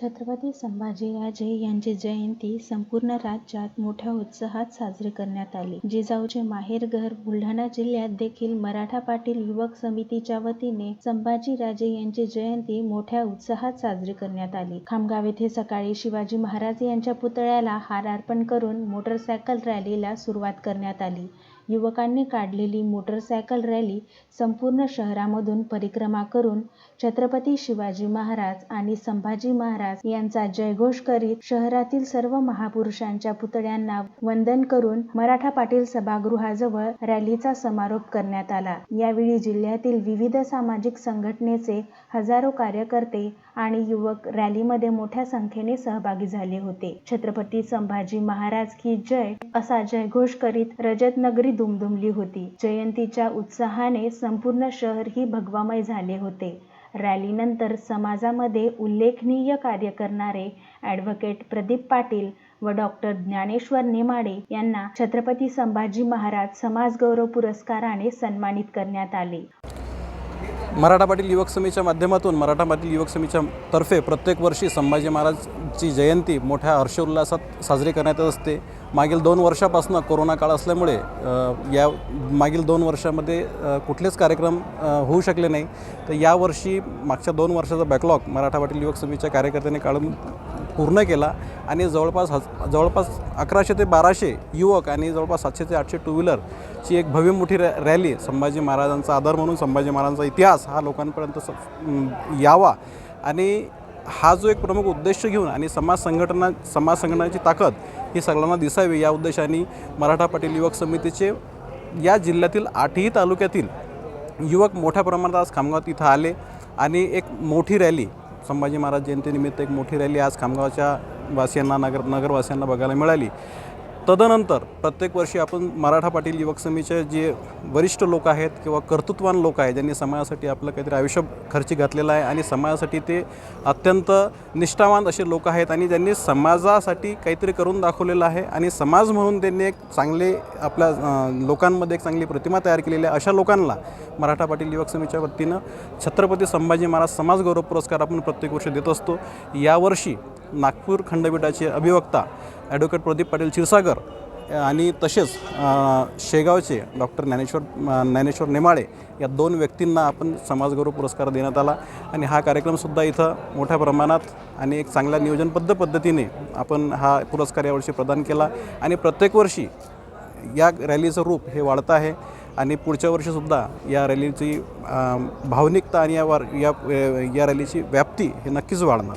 छत्रपती संभाजीराजे यांची जयंती संपूर्ण राज्यात मोठ्या उत्साहात साजरी करण्यात आली. जिजाऊचे माहेरघर बुलढाणा जिल्ह्यात देखील मराठा पाटील युवक समितीच्या वतीने संभाजीराजे यांची जयंती मोठ्या उत्साहात साजरी करण्यात आली. खामगाव येथे सकाळी शिवाजी महाराज यांच्या पुतळ्याला हार अर्पण करून मोटरसायकल रॅलीला सुरुवात करण्यात आली. युवकांनी काढलेली मोटरसायकल रॅली संपूर्ण शहरामधून परिक्रमा करून छत्रपती शिवाजी महाराज आणि संभाजी महाराज यांचा जयघोष करीत शहरातील सर्व महापुरुषांच्या पुतळ्यांना वंदन करून मराठा पाटील सभागृहाजवळ रॅलीचा समारोप करण्यात आला. यावेळी जिल्ह्यातील विविध सामाजिक संघटनेचे हजारो कार्यकर्ते आणि युवक रॅलीमध्ये मोठ्या संख्येने सहभागी झाले होते. छत्रपती संभाजी महाराज की जय असा जयघोष करीत रजतनगरी दुमदुमली होती. जयंतीच्या उत्साहाने संपूर्ण शहरही भगवामय झाले होते. रॅलीनंतर समाजामध्ये उल्लेखनीय कार्य करणारे ॲडव्होकेट प्रदीप पाटील व डॉ. ज्ञानेश्वर नेमाडे यांना छत्रपती संभाजी महाराज समाजगौरव पुरस्काराने सन्मानित करण्यात आले. मराठा पाटील युवक समितीच्या माध्यमातून मराठा पाटील युवक समितीच्या तर्फे प्रत्येक वर्षी संभाजी महाराजची जयंती मोठ्या हर्षोल्लासात साजरी करण्यात येत असते. मागील दोन वर्षापासून कोरोना काळ असल्यामुळे या मागील दोन वर्षामध्ये कुठलेच कार्यक्रम होऊ शकले नाही. तर यावर्षी मागच्या दोन वर्षाचा बॅकलॉग मराठा पाटील युवक समितीच्या कार्यकर्त्यांनी काढून पूर्ण केला आणि जवळपास हज जवळपास अकराशे ते बाराशे युवक आणि जवळपास सातशे ते आठशे टू व्हीलरची एक भव्य मोठी रॅ रॅली संभाजी महाराजांचा आदर म्हणून संभाजी महाराजांचा इतिहास हा लोकांपर्यंत स यावा. आणि हा जो एक प्रमुख उद्देश घेऊन आणि समाज संघटना समाज संघटनाची ताकद ही सगळ्यांना दिसावी या उद्देशाने मराठा पाटील युवक समितीचे या जिल्ह्यातील आठही तालुक्यातील युवक मोठ्या प्रमाणात आज खामगावात इथं आले. आणि एक मोठी रॅली संभाजी महाराज जयंतीनिमित्त एक मोठी रॅली आज खामगावच्या वासियांना नगर नगरवासियांना बघायला मिळाली. तदनंतर प्रत्येक वर्षी आपण मराठा पाटील युवक समितीचे जे वरिष्ठ लोक आहेत किंवा कर्तृत्वान लोक आहेत ज्यांनी समाजासाठी आपलं काहीतरी आयुष्य खर्ची घातलेलं आहे आणि समाजासाठी ते अत्यंत निष्ठावान असे लोक आहेत आणि ज्यांनी समाजासाठी काहीतरी करून दाखवलेलं आहे आणि समाज म्हणून त्यांनी एक चांगले आपल्या लोकांमध्ये एक चांगली प्रतिमा तयार केलेली आहे अशा लोकांना मराठा पाटील युवक समितीच्या वतीनं छत्रपती संभाजी महाराज समाज गौरव पुरस्कार आपण प्रत्येक वर्षी देत असतो. यावर्षी नागपूर खंडपीठाचे अभिवक्ता ॲडव्होकेट प्रदीप पाटील क्षीरसागर आणि तसेच शेगावचे डॉक्टर ज्ञानेश्वर ज्ञानेश्वर नेमाळे या दोन व्यक्तींना आपण समाजगौरव पुरस्कार देण्यात आला. आणि हा कार्यक्रमसुद्धा इथं मोठ्या प्रमाणात आणि एक चांगल्या नियोजनबद्ध पद्धतीने आपण हा पुरस्कार यावर्षी प्रदान केला. आणि प्रत्येक वर्षी या रॅलीचं रूप हे वाढतं आहे. आणि पुढच्या वर्षीसुद्धा या रॅलीची भावनिकता आणि या वार या या रॅलीची व्याप्ती हे नक्कीच वाढणार.